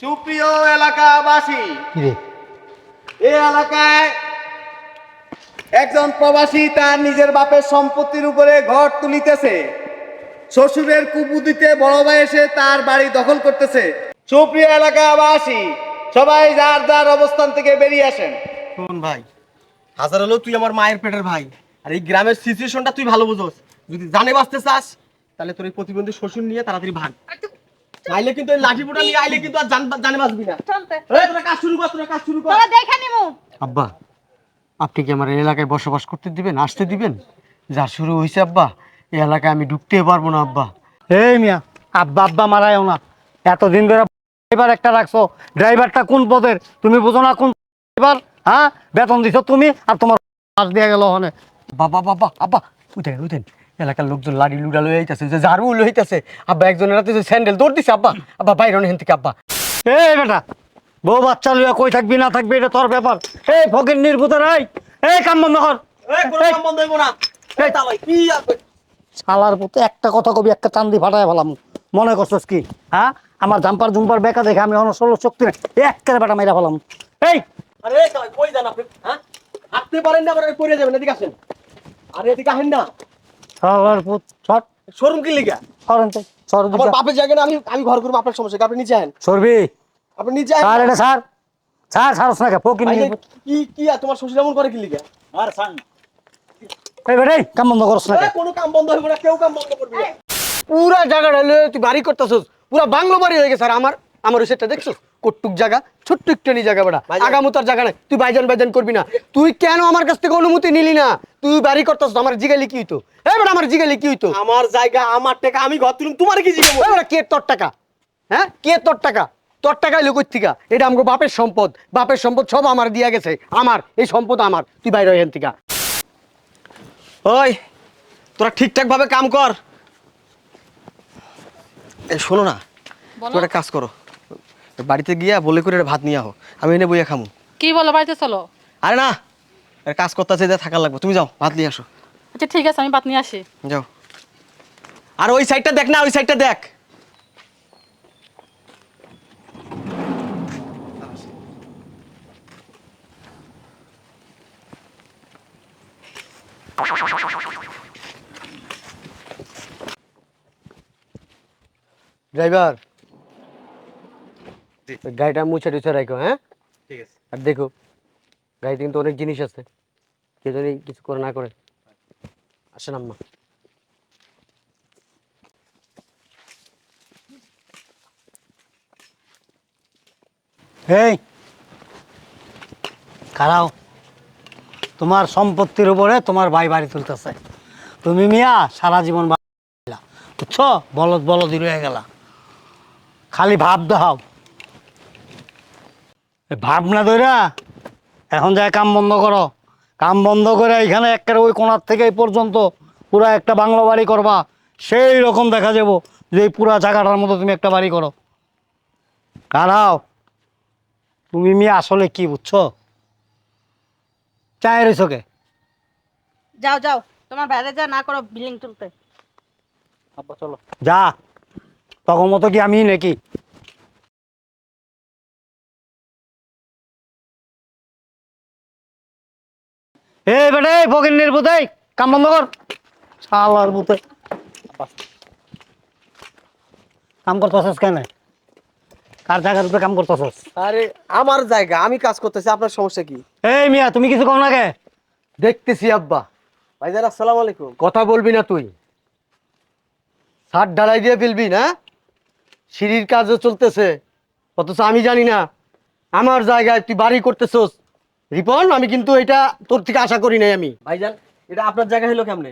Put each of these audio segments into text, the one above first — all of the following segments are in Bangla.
সুপ্রিয় এলাকাবাসী এই এলাকায় একজন প্রবাসী তার নিজের বাপের সম্পত্তির উপরে ঘর তুলিতেছে। শ্বশুরের কুবুদিতে বড় ভাই এসে তার বাড়ি দখল করতেছে। সুপ্রিয় এলাকাবাসী সবাই যার যার অবস্থান থেকে বেরিয়ে আসেন। শোন ভাই হাজার হলো তুই আমার মায়ের পেটের ভাই। আর এই গ্রামের সিচুয়েশনটা তুই ভালো বুঝোস। যদি জানে বাঁচতে চাস তাহলে তোর এই প্রতিবন্ধী শ্বশুর নিয়ে তাড়াতাড়ি ভাগ। আইলে কিন্তু এই লাঠি ফুটা নিয়ে আইলে কিন্তু আর জান- জানে বাঁচবি না। চলতে। এই তোরা কাজ শুরু কর তোরা কাজ শুরু কর। তোরা দেখে নিমু। আব্বা আপনি কি আমার এই এলাকায় বসবাস করতে দিবেন আসতে দিবেন? যা শুরু হয়েছে আব্বা এই এলাকায় আমি ঢুকতে পারব না আব্বা। এই মিয়া আব্বা আব্বা মারায়ও না। এতদিন ধরে ড্রাইভার একটা রাখছো ড্রাইভারটা কোন পদের? তুমি বুঝো না কোন ড্রাইভার? হ্যাঁ? বেতন দিছো তুমি আর তোমার পাশ দিয়ে গেল ওখানে। বাবা বাবা আব্বা উঠেন উঠেন। এলাকার লোকজন লাড়ি লুড়া লই আইতাছে যে ঝাড়ু লই আইতাছে। আব্বা একজনের হাতে যে স্যান্ডেল দৌড় দিছে আব্বা। আব্বা বাইরে হেন থেকে আব্বা। এই বেটা বউ বাচ্চা লইয়া কই থাকবি না থাকবি এটা তোর ব্যাপার। এই ফকির নির্ভূতের এই এই কাম বন্ধ কর। এই কোনো কাম বন্ধ হইবো না। এই। তালাই কি আছে শালার পুতে একটা কথা কবি একটা চান্দি ফাটায় ফেলাম। মনে করছস কি? হ্যাঁ? আমার জাম্পার জুম্পার বেকা দেখে আমি অন ষোলো শক্তি নাই একেবারে বেটা মাইরা ফেলাম। এই! আরে এই কই যান আপনি? হ্যাঁ? হাঁটতে পারেন না আবার পড়ে যাবেন এদিকে আসেন। আরে এদিকে আসেন না। পুত ছট শোরুম কি লিগা? সরেন তো সর আমার বাপের জায়গা না আমি আমি ঘর করব আপনার সমস্যা কি? আপনি নিচে সরবি। আপনি নিচে স্যার এটা স্যার। স্যার সারস না নির্ভূত কি কি তোমার শ্বশুর এমন করে কি লিগা? আর সাং এই বেটা কাম বন্ধ করছ না? কোনো কাম বন্ধ হইব না কেউ কাম বন্ধ করবে পুরা জায়গাটা তুই বাড়ি করতেছস পুরা বাংলো বাড়ি হয়ে গেছে আর আমার। আমার সেটা দেখছ? কটুক জায়গা ছোট্ট একটুনি জায়গা বেটা। আগামুতার জায়গা নাই। তুই বাইজান বাইজান করবি না। তুই কেন আমার কাছ থেকে অনুমতি নিলি না? তুই বাড়ি করতেছ আমার জিগালি কি হইতো? এই বেটা আমার জিগালি কি হইতো? আমার জায়গা আমার টাকা আমি ঘর তুলুম তোমার কি জিগাবো? বেটা কে তোর টাকা? হ্যাঁ? কে তোর টাকা? তোর টাকায় লোক থিকা এটা আমার বাপের সম্পদ। বাপের সম্পদ সব আমার দিয়া গেছে। আমার এই সম্পদ আমার। তুই বাইরে এখান থেকে। ওই তোরা ঠিকঠাক ভাবে কাম কর। এই শোনো না। তোরা একটা কাজ করো। বাড়িতে গিয়া বলে করে ভাত নিয়ে আহো। আমি এনে বইয়া খামু। কি বলো বাড়িতে চলো। আরে না কাজ করতে আছে থাকা লাগবে। তুমি যাও ভাত নিয়ে আসো। আচ্ছা ঠিক আছে আমি ভাত নিয়ে আসি। যাও। আর ওই সাইডটা দেখ না ওই সাইডটা দেখ। ড্রাইভার গাড়িটা মুছে টুছে রাখো হ্যাঁ? ঠিক আছে। আর দেখো গাড়িতে কিন্তু অনেক জিনিস আছে। কে জানি কিছু করে না করে। আসেন আম্মা। এই খারাও তোমার সম্পত্তির উপরে তোমার ভাই বাড়ি তুলতেছে। তুমি মিয়া সারা জীবন বুঝছ? বলদ বলদ রয়ে গেলা। খালি ভাব দাও এই ভাব না দইরা। এখন যায় কাম বন্ধ করো। কাম বন্ধ করে এখানে একেবারে ওই কোনার থেকে এই পর্যন্ত পুরা একটা বাংলো বাড়ি করবা। সেই রকম দেখা যাব। যে এই পুরা জায়গাটার মতো তুমি একটা বাড়ি করো। কারাও তুমি মেয়ে আসলে কি বুঝছ? চায় রয়েছকে যাও যাও। তোমার বাইরে যা না করো বিল্ডিং তুলতে যা। তখন মতো কি আমি নাকি? এই বেটে ফকির নির্বুত কাম বন্ধ কর। শালার বুতে কাম করতেছস কেন? কার জায়গার উপরে কাম করতেছস? আরে আমার জায়গা আমি কাজ করতেছি আপনার সমস্যা কি? এই মিয়া তুমি কিছু কম না কে? দেখতেছি আব্বা। ভাইজান আসসালামু আলাইকুম। কথা বলবি না তুই। ছাদ ঢালাই দিয়ে ফেলবি না? সিঁড়ির কাজও চলতেছে। অথচ আমি জানি না আমার জায়গায় তুই বাড়ি করতেছস। রিপন আমি কিন্তু এটা তোর থেকে আশা করি নাই আমি। ভাইজান এটা আপনার জায়গা হলো কেমনে?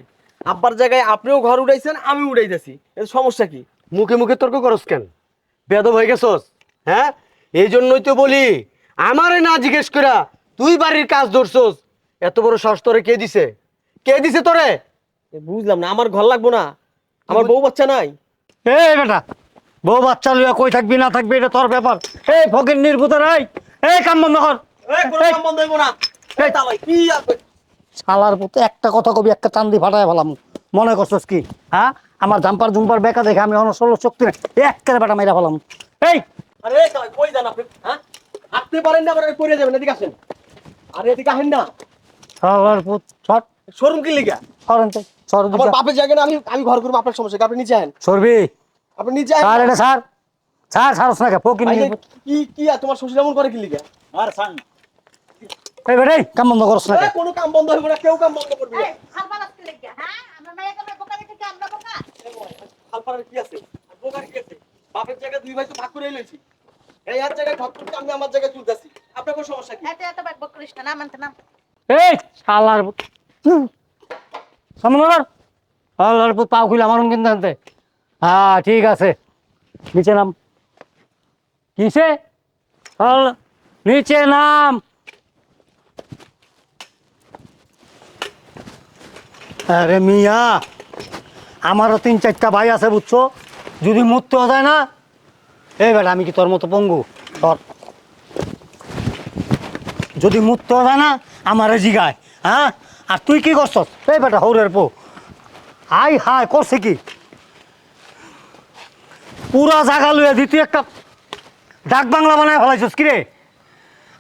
আব্বার জায়গায় আপনিও ঘর উঠাইছেন আমি উঠাইতেছি। এর সমস্যা কি? মুখে মুখে তর্ক করস কেন? বেদব হয়ে গেছস হ্যাঁ? এই জন্যই তো বলি আমারে না জিজ্ঞেস করা তুই বাড়ির কাজ ধরছস এত বড় সাহস তোরে কে দিছে? কে দিছে তোরে? এ বুঝলাম না আমার ঘর লাগবো না। আমার বউ বাচ্চা নাই। এই বেটা বউ বাচ্চা লইয়া কই থাকবি না থাকবি এটা তোর ব্যাপার। এই ফকির নির্বুতের এই এই কাম বন্ধ কর। এই, বন্ধ হইব না। এই। তালাই শালার পুতে একটা কথা কবি একটা চান্দি ফাটায় ফেলাম। মনে করছস কি? হ্যাঁ? আমার জাম্পার জুম্পার বেকা দেখে আমি অন ষোলো শক্তি নাই একেবারে বেটা মাইরা ফেলাম। এই! আরে কই যান আপনি? হ্যাঁ? হাঁটতে পারেন না আবার পড়ে যাবেন এদিকে আসেন। আরে এদিকে আসেন না। শালার পুত ছট। শোরুম কি লিগা? সরেন তো সর আমার বাপের জায়গা না আমি আমি ঘর করব আপনার সমস্যা কি? আপনি নিচে আহেন। সরবি আপনি নিচে আহেন। স্যার এটা স্যার। স্যার সারস না কে ফকির কি কি তোমার শ্বশুর এমন করে কি লিগা? আর সান। এই বেটাই কাম বন্ধ করছ না কোনো কাম বন্ধ হবে না কেউ কাম বন্ধ করবে না। এই, খালপাল আসতে লেগে, হ্যাঁ? আমরা মেয়েকে আমরা বোকা দেখেছি, আমরা বোকা? খালপাড়ার কি আছে? আর বোকার কি আছে? বাপের জায়গায় দুই ভাই তো ভাগ করে লইছি। এই আর জায়গায় ঠক করতে আমি আমার জায়গায় তুলতেছি আপনার কোনো সমস্যা কি? এত এত বক বক করিস না, নাম আনতে নাম। এই শালার পুত সামনে কর শালার পুত পাও খুলে আমার কিন্তু আনতে হ্যাঁ ঠিক আছে। নিচে নাম। কিসে? নিচে নাম। আরে মিয়া, আমারও তিন চারটা ভাই আছে বুঝছ? যদি মরতেও যায় না? এই বেটা, আমি কি তোর মতো পঙ্গু? তোর যদি মুক্ত হয় না, আমারে জিগায় হ্যাঁ? আর তুই কি করছস? এই বেটা, হৌরের পো হাই হাই করছে কি? পুরা জাগা লুয়ে দি, তুই একটা ডাক বাংলা বানায় ফেলাইছিস কি রে?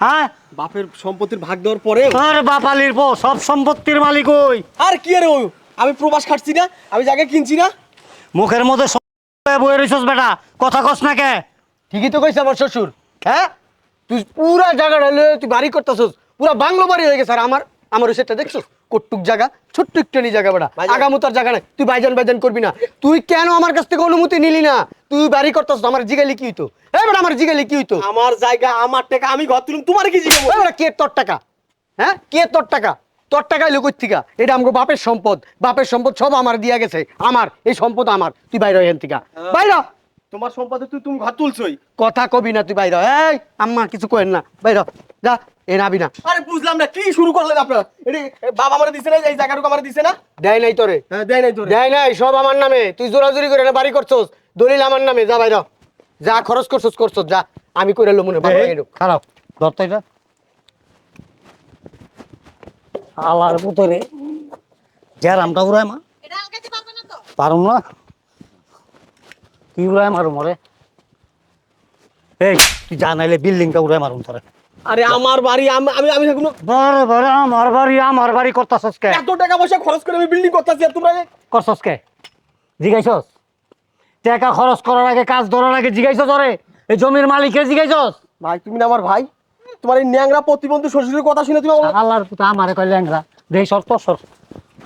হ্যাঁ? বাপের সম্পত্তির ভাগ দেওয়ার পরে আর বাপালির পো সব সম্পত্তির মালিক ওই। আর কি রে ওই? আমি প্রবাস খাটছি না আমি জায়গা কিনছি না। মুখের মধ্যে সব বয়ে রইছস বেটা কথা কস না কে? ঠিকই তো কইছ আমার শ্বশুর। হ্যাঁ? তুই পুরা জায়গাটা তুই বাড়ি করতেছস পুরা বাংলো বাড়ি হয়ে গেছে আর আমার। আমার সেটা দেখছ? কটুক জায়গা ছোট্ট একটুখানি জায়গা বেটা। ভাইজান। আগামুতার জায়গা নাই। তুই বাইজান বাইজান করবি না। তুই কেন আমার কাছ থেকে অনুমতি নিলি না? তুই বাড়ি করতেছ আমার জিগালি কি হইতো? এই বেটা আমার জিগালি কি হইতো? আমার জায়গা আমার টাকা আমি ঘর তুলুম তোমার কি জিগাবো? বেটা কে তোর টাকা? হ্যাঁ? কে তোর টাকা? তোর টাকায় লোক থেকে এটা আমার বাপের সম্পদ। বাপের সম্পদ সব আমার দিয়া গেছে। আমার এই সম্পদ আমার। তুই বাইরে এখান থেকে। বাইরে তোমার সম্পদে তুই তুমি ঘর তুলছই। কথা কবি না তুই বাইরে। এই আম্মা কিছু করেন না। বাইরে যা। এ নাবি না। আরে বুঝলাম না কি শুরু করলেন আপনারা? এটি বাবা আমার দিছে না এই জায়গাটুকু আমার দিছে না? দেয় নাই তোরে। হ্যাঁ দেয় নাই তোরে। দেয় নাই সব আমার নামে। তুই জোরাজুরি করে না বাড়ি করছস দলিল আমার নামে যা বাইর যা খরচ করছস করছস যা। আমি করে এলো মনে বাবা এরকম খারাপ এটা। আলার পুতরে জ্যারামটা উড়ায় মা। এটা আলগাইতে পারবে না তো? পারুম না। কি উড়ায় মারুম ওরে? এই তুই জানাইলে বিল্ডিংটা উড়ায় মারুম তোরে। আরে আমার বাড়ি আমি আমি আমি এখনও বারে বারে আমার বাড়ি আমার বাড়ি করতাছস কে? এত টাকা পয়সা খরচ করে আমি বিল্ডিং করতেছি আর তোমরা করছস কে? জিগাইছস? টাকা খরচ করার আগে কাজ ধরার আগে জিগাইছস ওরে এই জমির মালিকের জিগাইছস? ভাই তুমি না আমার ভাই? তোমার এই ন্যাংরা প্রতিবন্ধী শ্বশুরের কথা শুনে তুমি আল্লাহর পুতা আমারে কয় ল্যাংরা দেই সর তো সর।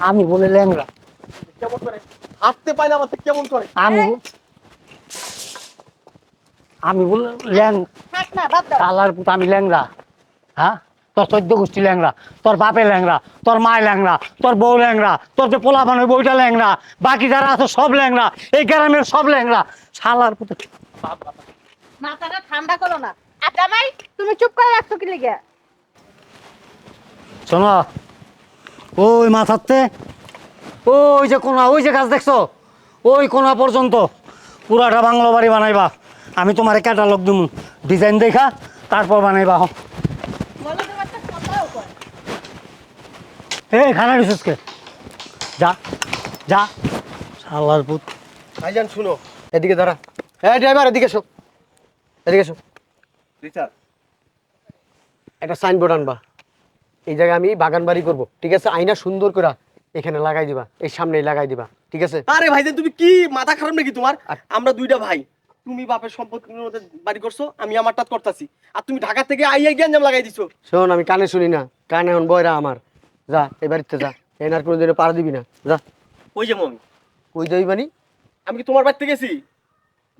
আমি বলে ল্যাংরা কেমন করে? হাঁটতে পাই না আমার কেমন করে? আমি আমি বলে ল্যাং। আল্লাহর পুতা আমি ল্যাংরা হ্যাঁ তোর চোদ্দ গোষ্ঠী ল্যাংরা তোর বাপে ল্যাংরা তোর মায় ল্যাংরা তোর বউ ল্যাংরা তোর যে পোলা বানের বউটা ল্যাংরা বাকি যারা আছে সব ল্যাংরা এই গ্রামের সব ল্যাংরা শালার পুতে মাথাটা ঠান্ডা করো না। আর জামাই, তুমি চুপ করে রাখছো কি লিগে? শোনো ওই মাথাতে ওই যে কোনা ওই যে গাছ দেখছ ওই কোনা পর্যন্ত পুরাটা বাংলো বাড়ি বানাইবা আমি তোমার ক্যাটালগ দিমু। ডিজাইন দেখা তারপর বানাইবা বলো তো একটা কথাও খানা রিসুসকে যা যা। শালার পুত। ভাইজান শুনো। এদিকে দাঁড়া। হ্যাঁ ড্রাইভার এদিকে এসো। এদিকে এসো। একটা সাইনবোর্ড আনবা। এই জায়গায় আমি বাগান বাড়ি করব ঠিক আছে? আইনা সুন্দর করে এখানে লাগাই দিবা এই সামনেই লাগাই দিবা ঠিক আছে? আরে ভাইজান তুমি কি মাথা খারাপ নাকি তোমার? আমরা দুইটা ভাই। তুমি বাপের সম্পত্তির মধ্যে বাড়ি করছ আমি আমারটা করতেছি। আর তুমি ঢাকা থেকে আইয়া গ্যাঞ্জাম লাগাই দিছো। শোন আমি কানে শুনি না। কানে এখন বয়রা আমার। যা এই বাড়িতে যা। এনার কোনো দিনে পার দিবি না। যা। ওই যে মমি কই যাবি মানে আমি কি তোমার বাড়িতে গেছি?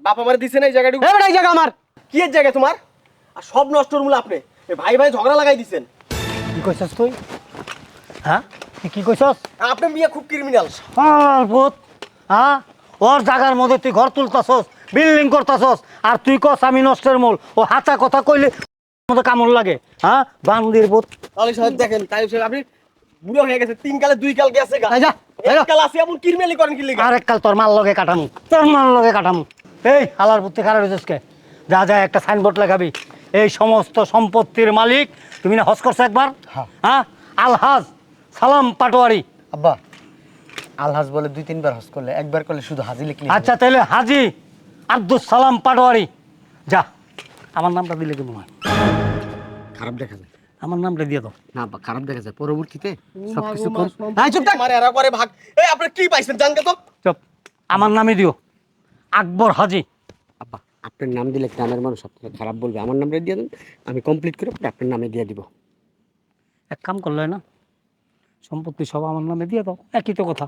বাপ আমার দিছে না এই জায়গাটুকু এবার এই জায়গা আমার। কি এর জায়গা তোমার? আর সব নষ্টর মূল আপনি। এই ভাই ভাই ঝগড়া লাগাই দিছেন। কি কইছস তুই? হ্যাঁ? তুই কি কইছস? আপনি মিয়া খুব ক্রিমিনাল পুত হ্যাঁ? ওর জায়গার মধ্যে তুই ঘর তুলতাছস। বিল্ডিং করতাছস। আর তুই কস আমি নষ্টের মূল। ও হাতা কথা কইলে মতো কামড় লাগে হ্যাঁ? বান্দির পুত তাহলে সাহেব দেখেন তাই সাহেব আপনি বুড়ো হয়ে গেছে তিন কালে দুই কাল গেছে গা। যা, এক কাল আছে এমন কিরমিনালি করেন কি লেগে? আরেক কাল তোর মাল লগে কাটামু তোর মাল লগে কাটামু। এই হালার পুত্তি খারাপ হয়েছিস যা যা একটা সাইনবোর্ড লাগাবি। এই সমস্ত সম্পত্তির মালিক তুমি না হজ করছ একবার? হ্যাঁ। হ্যাঁ? আলহাজ সালাম পাটোয়ারি। আব্বা আলহাজ বলে দুই তিনবার হজ করলে একবার করলে শুধু হাজি লিখলি। আচ্ছা তাহলে হাজি। আব্দুল সালাম পাটোয়ারি। যা আমার নামটা দিলে কেমন হয়? খারাপ দেখা যায়। আমার নামটা দিয়ে দাও। না বা খারাপ দেখা যায়। পরবর্তীতে সবকিছু কম হ্যাঁ চুপ থাক। আমার এরা করে ভাগ। এই আপনি কি পাইছেন জানকে তো? চপ। আমার নামে দিও। আকবর হাজি। আব্বা আপনার নাম দিলে গ্রামের মানুষ আপনাকে খারাপ বলবে। আমার নামটা দিয়ে দেন। আমি কমপ্লিট করে আপনার নামে দিয়ে দিব। এক কাম করলে না? সম্পত্তি সব আমার নামে দিয়ে দাও। একই তো কথা।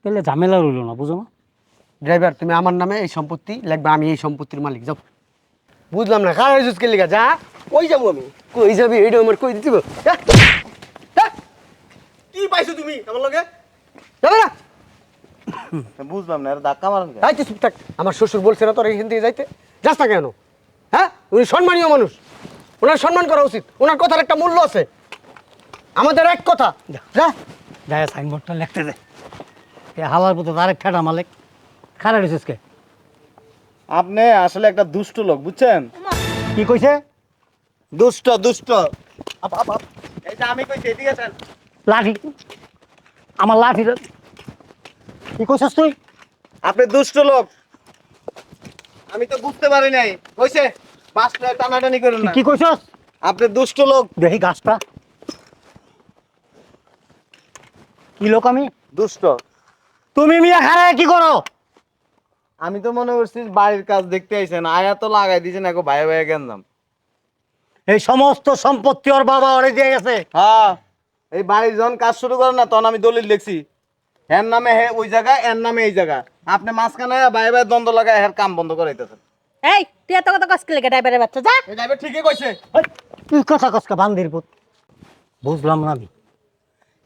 তাহলে ঝামেলা রইল না বুঝো না? ড্রাইভার তুমি আমার নামে এই সম্পত্তি লাগবে আমি এই সম্পত্তির মালিক যাও। বুঝলাম না কার জুস কে লিগা যা। কই যাব আমি? কই যাবি? এইটা আমার কই দিতে কি পাইছো তুমি আমার লগে? যাবে না। বুঝলাম না এর ধাক্কা মারেন কেন? তাই তো চুপ থাক। আমার শ্বশুর বলছে না তোর এখান থেকে যাইতে। যাস না কেন? হ্যাঁ? উনি সম্মানীয় মানুষ। ওনার সম্মান করা উচিত। ওনার কথার একটা মূল্য আছে। আমাদের এক কথা। যা। যায় সাইনবোর্ডটা লিখতে দে। এ হালার মতো আরেক ঠেটা মালিক। খারাপ কে আপনি আসলে একটা দুষ্ট লোক বুঝছেন? কি কইছে? দুষ্ট দুষ্ট। আপ, আপ, আপ। এই যে আমি কইছি এদিকে আছেন লাঠি আমার লাঠি কি কইছিস তুই? আপনি দুষ্ট লোক। আমি তো বুঝতে পারি নাই। কইছে বাসটা টানাটানি করুন না। কি কইছস? আপনি দুষ্ট লোক। দেখি গাছটা। কি লোক আমি? দুষ্ট। তুমি মিয়া খারায় কি করো? আমি তো মনে করছি বাড়ির কাজ দেখতে আইছেন আয়া তো লাগাই দিয়েছেন এখন ভাই ভাই গেন্দাম এই সমস্ত সম্পত্তি ওর বাবা ওরে দিয়ে গেছে। হ্যাঁ এই বাড়ির যখন কাজ শুরু করেন না তখন আমি দলিল লিখছি। এর নামে হে ওই জায়গা এর নামে এই জায়গা। আপনি মাঝখানে ভাই ভাই দ্বন্দ্ব লাগায় এর কাম বন্ধ করাইতেছেন এই তুই এত কথা কষ্ট লেগে ড্রাইভারের বাচ্চা যা। এই ড্রাইভার ঠিকই কইছে। তুই কথা কসকা বান্দির পুত বুঝলাম না আমি।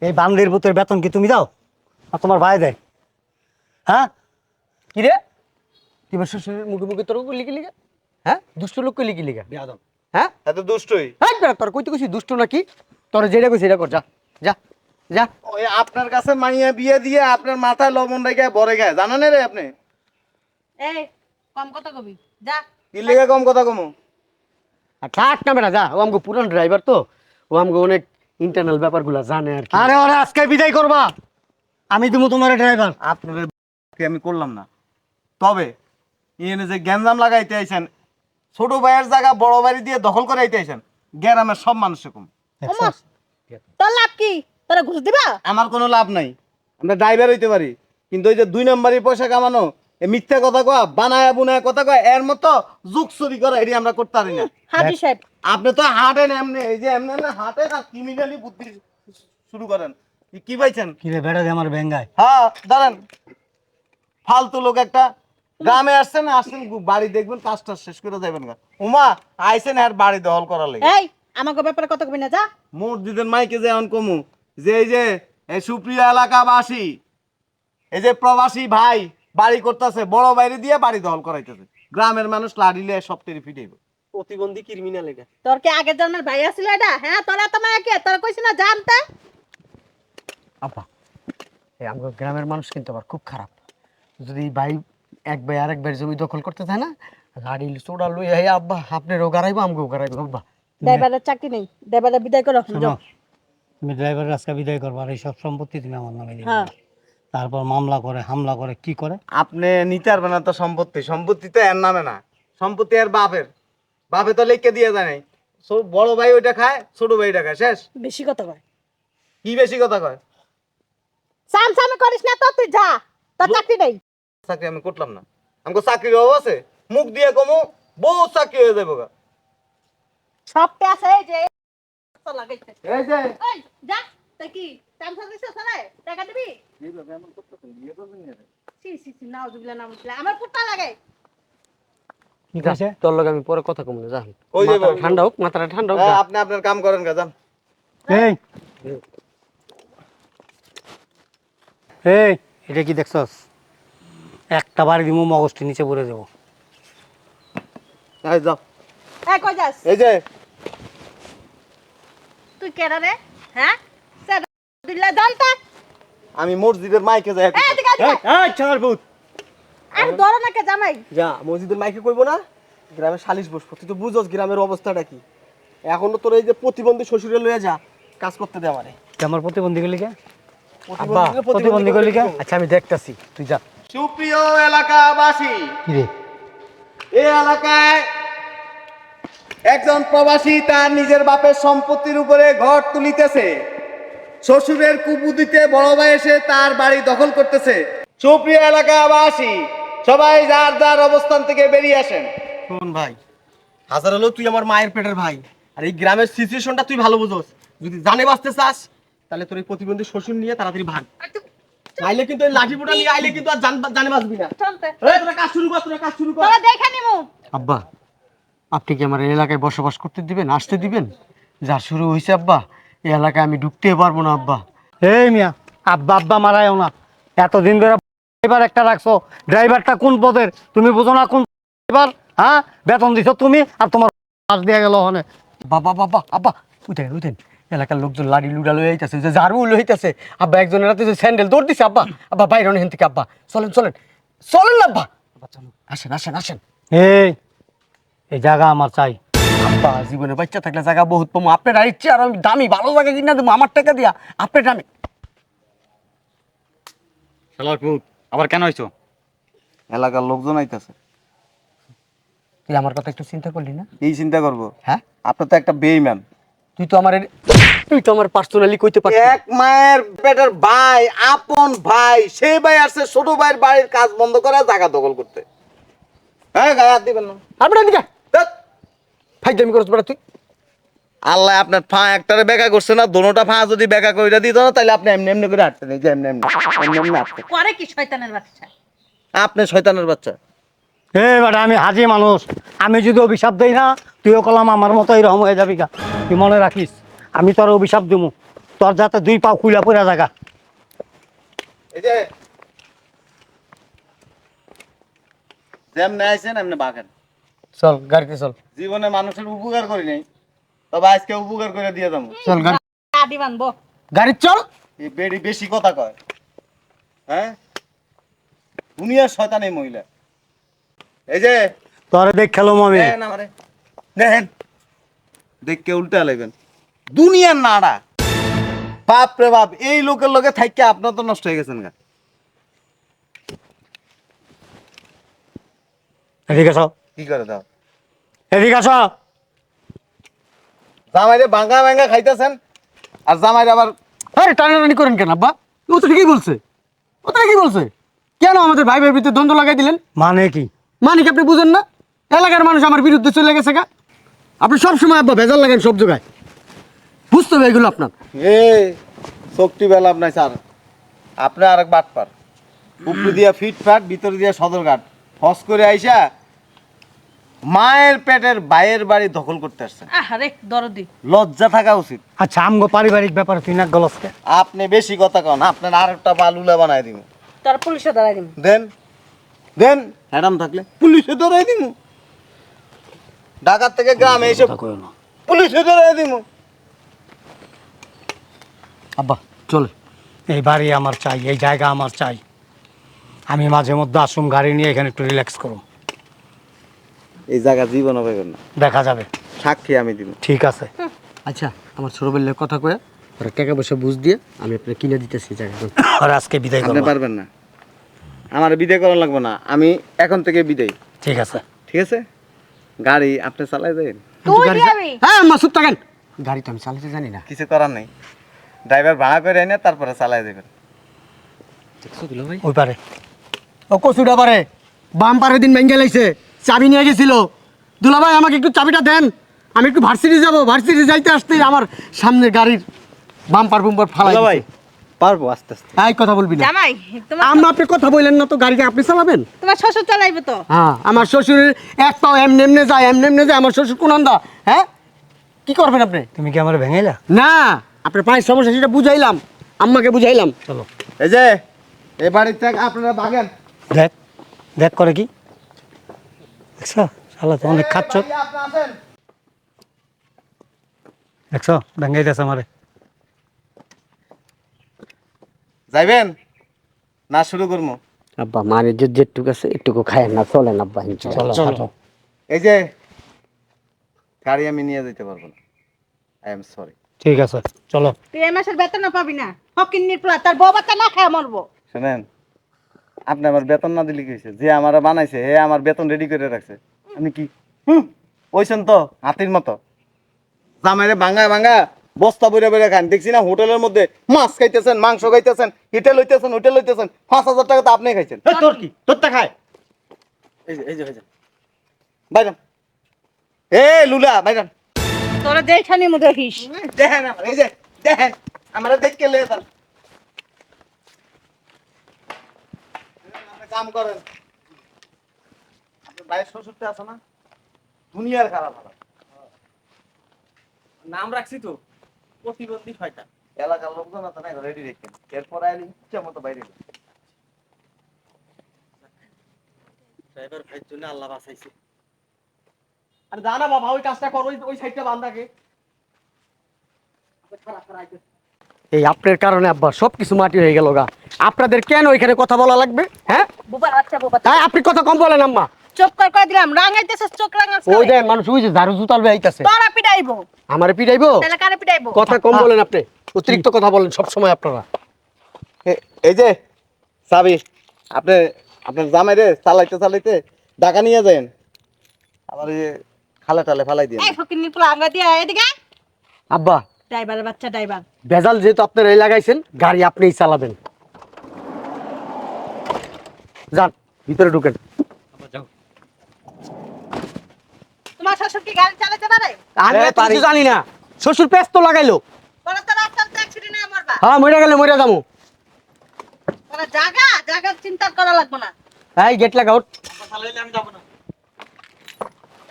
এই বান্দির পুতের বেতন কি তুমি দাও? আর তোমার ভাই দেয়। হ্যাঁ? কি রে? তুই আমার শ্বশুরের মুখে মুখে তোর লিখি লিখা? হ্যাঁ? দুষ্ট লোক কই লিখি লিখা? হ্যাঁ? এত দুষ্টই। হ্যাঁ তোর কইতে কইছি দুষ্ট নাকি? তোর যেটা কইছি সেটা কর যা যা যা। ওই আপনার কাছে মাইয়া বিয়ে দিয়ে আপনার মাথায় লবণ রেখে ভরে গায়ে। জানেন রে আপনি? এই কম কথা কবি। যা। কি লেগে কম কথা কমো? আর থাক না বেটা যা। ও আমাকে পুরান ড্রাইভার তো। ও আমাকে অনেক ইন্টারনাল ব্যাপারগুলো জানে আর কি। আরে ওরা আজকে বিদায় করবা। আমি তুমি তোমার ড্রাইভার আপনাদের কে আমি করলাম না। তবে ইয়ে যে গ্যাঞ্জাম লাগাইতে আইছেন ছোট ভাইয়ের জায়গা বড় বাড়ি দিয়ে দখল করে আইতে আইছেন গ্রামের সব মানুষ কম। তোর লাভ কি? তোরা ঘুষ দিবা? আমার কোনো লাভ নাই। আমরা ড্রাইভার হইতে পারি কিন্তু ওই যে দুই নম্বরই পয়সা কামানো এ মিথ্যা কথা কয়া বানায়া বুনায়া কথা কয়া এর মতো যুগ চুরি করা এটি আমরা করতে পারি না। হাজি সাহেব। আপনি তো হাঁটেন এমনি এই যে এমনি এমনি আর ক্রিমিনালি বুদ্ধি শুরু করেন। কি- কি পাইছেন? কি রে বেড়া আমার ব্যাঙ্গায়। হ্যাঁ দাঁড়ান। ফালতু লোক একটা গ্রামে আসছেন আসছেন বাড়ি দেখবেন কাজটা শেষ করে যাবেন গা। উমা আইছেন আর বাড়ি দখল করার লাগে। এই আমাকে ব্যাপারে কথা কবি না যা। মসজিদের মাইকে যে এমন কমু যে এই যে এই সুপ্রিয় এলাকাবাসী এই যে প্রবাসী ভাই বাড়ি করতেছে বড় বাইরে দিয়ে বাড়ি দখল করাইতেছে। গ্রামের মানুষ লাড়িলে সব টেরি ফিটাইব। প্রতিবন্ধী ক্রিমিনাল এটা। তোর কি আগের জন্মের ভাই আছিল এটা? হ্যাঁ তোরা তো মায়া কে? তোরা কইছিস না জানতে আপা এই আমাদের গ্রামের মানুষ কিন্তু আবার খুব খারাপ। যদি ভাই এক ভাই আরেক ভাইয়ের জমি দখল করতে চায় না? গাড়ি চোড়া লই আই আব্বা আপনারও গাড়াইবো আমাকেও গাড়াইবো আব্বা। ড্রাইভারের চাকরি নেই। ড্রাইভারের বিদায় করো শোনো তুমি ড্রাইভারের আজকে বিদায় করবা আর এই সব সম্পত্তি তুমি আমার নামে দিবে হ্যাঁ। তারপর মামলা করে হামলা করে কি করে? আপনি নিতে পারবেন না তো সম্পত্তি। সম্পত্তি তো এর নামে না। সম্পত্তি আর বাপের। বাপে তো লিখে দিয়ে যায় নাই। বড় ভাই ওইটা খায় ছোট ভাই ওইটা খায়। শেষ। বেশি কথা কয়। কি বেশি কথা কয়? সাম সামে করিস না তো তুই যা। তোর চাকরি নেই। চাকরি আমি করলাম না। আমাকে চাকরির অভাব আছে মুখ দিয়ে কমু বহু চাকরি হয়ে যাব গা। সবটা আছে এই যে এই যে। এই যা তা কি টাইম সার্ভিস আছে টাকা দিবি? সি সি সি নাও জুবিলা নাও জুবিলা আমার পুত্তা লাগে কি যা, তোর লগে আমি পরে কথা কমু যা। ওই যে ঠান্ডা হোক মাথাটা ঠান্ডা হোক আপনি আপনার কাম করেন গা যান। এই। এই এটা কি দেখছস? একটা বাড়ি দিমু মগজটি নিচে পড়ে যাব এই যাও। এই কই যাস? এই যে। তুই কেডা রে? হ্যাঁ? আমি মসজিদের মাইকে যাই এই ছাড় ভূত। আর ধরো না কে জামাই। যা মসজিদের মাইকে কইবো না? গ্রামে সালিশ বসবো। তুই তো বুঝোস গ্রামের অবস্থাটা কি। এখনও তোর এই যে প্রতিবন্ধী শ্বশুরে লয়ে যা কাজ করতে দে আমারে। আমার প্রতিবন্ধী গলি কে? প্রতিবন্ধী গলি কে? আচ্ছা আমি দেখতাছি। তুই যা। সুপ্রিয় এলাকাবাসী এই এলাকায় একজন প্রবাসী তার নিজের বাপের সম্পত্তির উপরে ঘর তুলিতেছে। শ্বশুরের কুবুদিতে বড় ভাই এসে তার বাড়ি দখল করতেছে। সুপ্রিয় এলাকাবাসী সবাই যার যার অবস্থান থেকে বেরিয়ে আসেন। শোন ভাই হাজার হলো তুই আমার মায়ের পেটের ভাই আর এই গ্রামের সিচুয়েশনটা তুই ভালো বুঝোস। যদি জানে বাঁচতে চাস তাহলে তোর এই প্রতিবন্ধী শ্বশুর নিয়ে তাড়াতাড়ি ভাগ। আইলে কিন্তু এই লাঠি পোটা নিয়ে আইলে কিন্তু আর জান জানে বাঁচবি না। চলতে এই, তোরা কাজ শুরু কর তোরা কাজ শুরু কর। তোরা দেখে নিমু। আব্বা আপনি কি আমার এলাকায় বসবাস করতে দিবেন আসতে দিবেন? যা শুরু হয়েছে আব্বা এই এলাকায় আমি ঢুকতে পারব না আব্বা। এই মিয়া আব্বা আব্বা মারায়ও না। এতদিন ধরে ড্রাইভার একটা রাখছো ড্রাইভারটা কোন পদের তুমি বুঝো না কোন ড্রাইভার হ্যাঁ? বেতন দিছো তুমি আর তোমার পাশ দিয়ে গেল ওখানে। বাবা বাবা আব্বা উঠেন উঠেন। এলাকার লোকজন লাড়ি লুডা লয়ে আইতাছে যে ঝাড়ু লয়ে আইতাছে। আব্বা একজনের রাতে যে স্যান্ডেল দৌড় দিছে আব্বা আব্বা বাইরে হেন থেকে আব্বা। চলেন চলেন চলেন না আব্বা। আব্বা চলুন। আসেন আসেন আসেন। এই এই জায়গা আমার চাই। আব্বা জীবনে বাচ্চা থাকলে জায়গা বহুত পাবো আপনার আর ইচ্ছে আর আমি দামি ভালো জায়গা কিনা দেবো আমার টাকা দিয়া। আপনার দামি শালার পুত আবার কেন হইছো এলাকার লোকজন আইতাছে। তুই আমার কথা একটু চিন্তা করলি না? এই চিন্তা করব? হ্যাঁ? আপনার তো একটা বেইম্যান তুই তো আমার এর- তুই তো আমার পার্সোনালি কইতে পারছিস এক মায়ের পেটের ভাই আপন ভাই সেই ভাই আসছে ছোট ভাইয়ের বাড়ির কাজ বন্ধ করে জায়গা দখল করতে। হ্যাঁ গায়ে হাত দিবেন না। আপনি করছ তুই। আল্লাহ আপনার ফা একটারে বেকা করছে না দোনোটা ফা যদি বেকা কইরা দিত না তাহলে আপনি এমনি এমনি করে হাঁটতেন এই যে এমনি এমনি এমনি এমনি হাঁটতেন। করে কি শয়তানের বাচ্চা? আপনি শয়তানের বাচ্চা। এই বেটা আমি হাজি মানুষ। আমি যদি অভিশাপ দেই না তুইও কলাম আমার মতো এরকম হয়ে যাবি গা। তুই মনে রাখিস। আমি তোর অভিশাপ দিমু। তোর যাতে দুই পা খুলা পড়া জায়গা এই যে। যেমনি আইছেন এমনি বাঘেন চল গাড়িতে চল। জীবনে মানুষের উপকার করি নাই তবে আজকে উপকার করে দিয়ে যাব চল গাড়ি বানবো। গাড়ি চল। এই বেড়ি বেশি কথা কয়। হ্যাঁ? দুনিয়ার শয়তান এই মহিলা। এই যে। তোরে দেখ খেলো আমি। দেখেন আমারে। দেখেন দেখকে উল্টা লাগবেন দুনিয়ার নাড়া। বাপ রে বাপ এই লোকের লোকে থাইকে আপনার তো নষ্ট হয়ে গেছেন গা। এদিকে আস। কি করে দাও? এদিকে আস। জামাইরে ভাঙ্গা ভাঙ্গা খাইতেছেন আর জামাইরে আবার আরে টানাটানি করেন কেন আব্বা? ও তো ঠিকই বলছে। ও তো ঠিকই বলছে। কেন আমাদের ভাই ভাইয়ের ভিতরে দ্বন্দ্ব লাগাই দিলেন? মানে কি? মানে কি আপনি বুঝেন না? এলাকার মানুষ আমার বিরুদ্ধে চলে গেছে গা। আপনি সব সময় আব্বা ভেজাল লাগেন সব জায়গায়। বুঝতে হবে এগুলো আপনার। এ শক্তি বেলা আপনার স্যার। আপনি আর এক বাট পার। উপরে দিয়া ফিট ফাট ভিতরে দিয়া সদরঘাট ফস করে আইসা মায়ের পেটের বাইয়ের বাড়ি দখল করতে আসছেন। আরে দরদি। লজ্জা থাকা উচিত। আচ্ছা আমগো পারিবারিক ব্যাপারে তুই না গলসকে। আপনি বেশি কথা কন আপনার আর একটা বালুলা বানাই দিব তার পুলিশে দাঁড়াই দিম। দেন দেন। ম্যাডাম থাকলে। পুলিশে ধরাই দিব ঢাকার থেকে গ্রামে এসে পুলিশে ধরাই দিব আব্বা চল। এই বাড়ি আমার চাই এই জায়গা আমার চাই। আমি মাঝে মধ্যে আসুম গাড়ি নিয়ে এখানে একটু রিল্যাক্স করুম এই জায়গা জীবন হবে না। দেখা যাবে। সাক্ষী আমি দিব। ঠিক আছে। আচ্ছা আমার ছোট বেলের কথা কয়ে ওরা টাকা পয়সা বুঝ দিয়ে আমি আপনার কিনে দিতেছি জায়গা আর আজকে বিদায় করতে পারবেন না। আমার বিদায় করা লাগবে না। আমি এখন থেকে বিদায়। ঠিক আছে। ঠিক আছে? গাড়ি আপনি চালাই দেন। তুই যাবি? হ্যাঁ মাসুদ থাকেন। গাড়ি তো আমি চালাতে জানি না। কিছু করার নেই। ড্রাইভার ভাড়া করে এনে তারপরে চালাই দেবেন। দেখছ দুলো ভাই? ওই পারে। ও কচুটা পারে। বাম পারে দিন ভেঙে লাইছে চাবি নিয়ে গেছিল। দুলা ভাই আমাকে একটু চাবিটা দেন। আমি একটু ভার্সিটি যাব। ভার্সিটি যাইতে আসতে আমার সামনে গাড়ির বাম পার বুম্পার ফালাই ভাই পারব আস্তে আস্তে। এই কথা বলবি না। জামাই তোমার আম্মা আপনি কথা বললেন না তো গাড়িটা আপনি চালাবেন? তোমার শ্বশুর চালাইবে তো। হ্যাঁ আমার শ্বশুরের এক পাও এমনি এমনি যায় এমনি এমনি যায়। আমার শ্বশুর কোন আন্দা? হ্যাঁ? কি করবেন আপনি? তুমি কি আমার ভেঙেলা না। আপনার পায়ের সমস্যা সেটা বুঝাইলাম। আম্মাকে বুঝাইলাম। চলো। এই যে এই বাড়ির থেকে আপনারা বাগেন দেখ দেখ করে কি? দেখছ? শালা তো অনেক খাচ্ছ। আপনি আসেন দেখছ? ভেঙে দিয়েছে আমারে। যাইবেন? না শুরু করব। আব্বা মানে যে যেটুকু আছে একটুকু খায় না চলেন আব্বা চলো চলো। এই যে গাড়ি আমি নিয়ে যেতে পারব না। আই এম সরি ঠিক আছে চলো। তুই এই মাসের বেতনও পাবি না হকিন নির্পলা তার বউ বাচ্চা না খায় মরবো। শুনেন আপনি আমার বেতন না দিলে কি হয়েছে? যে আমার বানাইছে হে আমার বেতন রেডি করে রাখছে। আমি কি? হুম, ওইছেন তো হাতির মতো। জামাইরে ভাঙা ভাঙা বস্তা বইরে বইরে খান। দেখছি না হোটেলের মধ্যে মাছ খাইতেছেন মাংস খাইতেছেন হিটেল হইতেছেন হোটেল হইতেছেন। পাঁচ হাজার টাকা তো আপনি খাইছেন। এই তোর কি? তোরটা খায়? এই যে এই যে এই যে। বাইরান এ লুলা বাইরান তোরা যেখানে মধ্যে দেখিস দেখেন আমার এই যে দেখেন আমরা দেখকে লে যান কাম করেন। ভাইয়ের শ্বশুরটা আছে না? দুনিয়ার খারাপ খারাপ নাম রাখছি তো প্রতিবন্ধী শয়তান এলাকার লোকজন আছে না রেডি রেখেন এরপর আইলে ইচ্ছা মতো বাইরে ড্রাইভার ভাইয়ের জন্য আল্লাহ বাঁচাইছে। আরে জানা বাবা ওই কাজটা করো ওই- ওই সাইডটা বান্ধাকে এই আপনার কারণে আব্বা সবকিছু মাটি হয়ে গেল গা। আপনাদের কেন ওইখানে কথা বলা লাগবে হ্যাঁ? বুবা আচ্ছা বুবা হ্যাঁ আপনি কথা কম বলেন আম্মা। চুপ কর কই দিলাম। চোখ রাঙাস ওই দেন মানুষ ওই যে ঝাড়ু জুতালবে আইতাছে তোরা পিটাইবো। আমারে পিটাইবো? তাহলে কারে পিটাইবো? কথা কম বলেন আপনি। অতিরিক্ত কথা বলেন সব সময় আপনারা এই যে সাবি আপনি আপনার জামাইরে চালাইতে চালাইতে ঢাকা নিয়ে যান আবার খালে টালে ফালাই দিয়ে এই আঙ্গা দিয়া এদিকে আব্বা। ড্রাইভারের বাচ্চা ড্রাইভার। ভেজাল যেহেতু আপনারা এই লাগাইছেন গাড়ি আপনিই চালাবেন। যান ভিতরে ঢুকেন। তোমার শ্বশুর কি গাড়ি চালাতে পারে? আমি কিছু জানি না। শ্বশুর পেস্ত লাগাইলো। বলো তো অ্যাক্সিডেন্ট মরবা হ্যাঁ মরে গেলে মরে চিন্তা করা লাগবে না। এই গেট লাগা ওঠ চালাইলে আমি যাব না।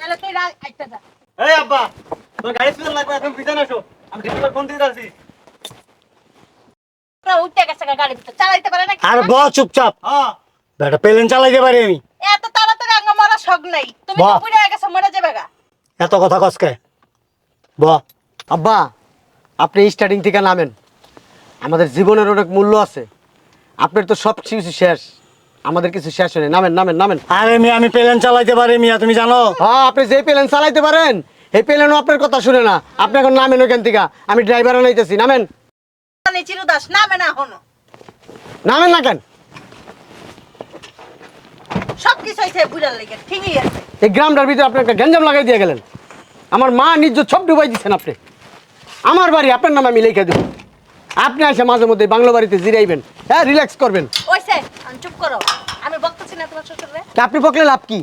তাহলে তুই রা- আইতে যা এই আব্বা তোর গাড়ি সুন্দর লাগবে এখন পিছনে আসো। আমি ড্রাইভার ফোন দিতে আছি উঠতে গেছে গাড়ি ভিতর। চালাইতে পারে না আর ব চুপচাপ। হ্যাঁ। বেটা প্লেন চালাইতে পারি আমি। এত তাড়াতাড়ি আঙ্গা মরা শখ নাই। তুমি তো বাহ। গেছো মরে যাবে গা। এত কথা কসকে ব। আব্বা আপনি স্টার্টিং থেকে নামেন। আমাদের জীবনের অনেক মূল্য আছে। আপনার তো সব কিছু শেষ। আমাদের কিছু শেষ হয়নি। নামেন নামেন নামেন। আরে মিয়া আমি প্লেন চালাইতে পারি মিয়া তুমি জানো? হ্যাঁ আপনি যে প্লেন চালাইতে পারেন। এই প্লেনও আপনার কথা শুনে না। আপনি এখন নামেন ওইখান থেকে। আমি ড্রাইভার আনাইতেছি নামেন। চিরদাস নামে না নামেন না কেন? সব হয়েছে বুড়ার লেগে ঠিকই আছে। এই গ্রামটার ভিতরে আপনি একটা গ্যাঞ্জাম লাগাই দিয়ে গেলেন। আমার মা নিজ সব ডুবাই দিচ্ছেন আপনি। আমার বাড়ি আপনার নামে আমি লিখে দেবো। আপনি আসে মাঝে মধ্যে বাংলা বাড়িতে জিরাইবেন। হ্যাঁ রিল্যাক্স করবেন। আমি চুপ করো। আমি বকতেছি না তোমার শ্বশুরে। আপনি বকলে লাভ কি?